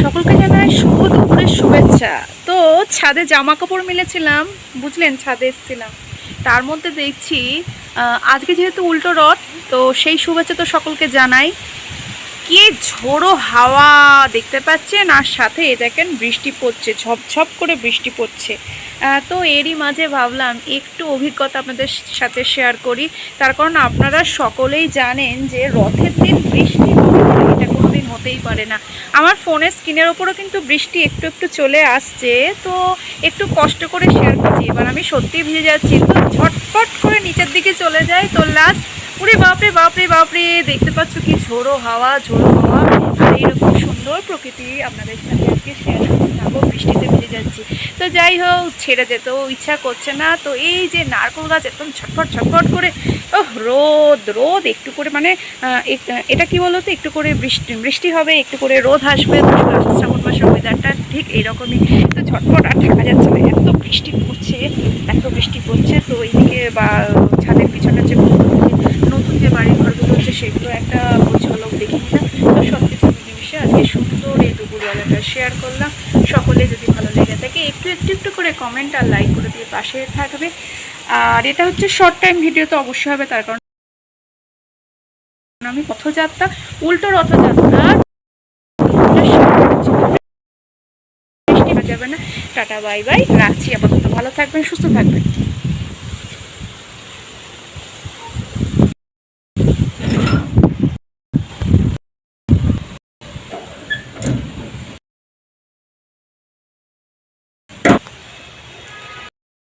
সকলকে জানাই শুভ দুপুরের শুভেচ্ছা। তো ছাদে জামা কাপড় মিলেছিলাম, বুঝলেন ছাদে এসেছিলাম। তার মধ্যে দেখছি আজকে যেহেতু উল্টো রথ, তো সেই শুভেচ্ছা তো সকলকে জানাই। কি ঝোড়ো হাওয়া দেখতে পাচ্ছেন, আর সাথে দেখেন বৃষ্টি পড়ছে, ঝপঝপ করে বৃষ্টি পড়ছে। তো এরই মাঝে ভাবলাম, একটু অভিজ্ঞতা আপনাদের সাথে শেয়ার করি। তার কারণ আপনারা সকলেই জানেন যে রথের দিন বৃষ্টি হতেই পারে না। আমার ফোনের স্ক্রিনের ওপরও কিন্তু বৃষ্টি একটু একটু চলে আসছে, তো একটু কষ্ট করে শেয়ার করছি। এবার আমি সত্যি ভিজে যাচ্ছি, তো ঝটপট করে নিচের দিকে চলে যায় তো লাস্ট পুরে বাপরে বাপরে বাপরে, দেখতে পাচ্ছ কি ঝোড়ো হাওয়া ঝোড়ো হাওয়া। আর এইরকম সুন্দর প্রকৃতি আপনাদের সাথে আজকে শেয়ার যাব বৃষ্টিতে ভিজে যাচ্ছি। তো যাই হোক, ছেড়ে যেতেও ইচ্ছা করছে না। তো এই যে নারকোল গাছ একদম ছটফট ছটফট করে ও রোদ রোদ, একটু করে মানে এটা কি বলতো? একটু করে বৃষ্টি বৃষ্টি হবে, একটু করে রোদ আসবে। শ্রাবণ মাসের ওয়েদারটা ঠিক এইরকমই তো ছটফট আর থাকা যাচ্ছে না। এত বৃষ্টি পড়ছে, এত বৃষ্টি পড়ছে। তো এইদিকে বা ছাদের পিছনে যে দুপুরবেলাটা শেয়ার করলাম। সকলে যদি ভালো লেগে থাকে, একটু একটু একটু করে কমেন্ট আর লাইক করে দিয়ে পাশে থাকবে। আর এটা হচ্ছে শর্ট টাইম ভিডিও তো অবশ্যই হবে, তার কারণ আমি রথযাত্রা, উল্টো রথযাত্রা যাবে না। টাটা বাই বাই রাখছি। আপাতত ভালো থাকবেন, সুস্থ থাকবেন।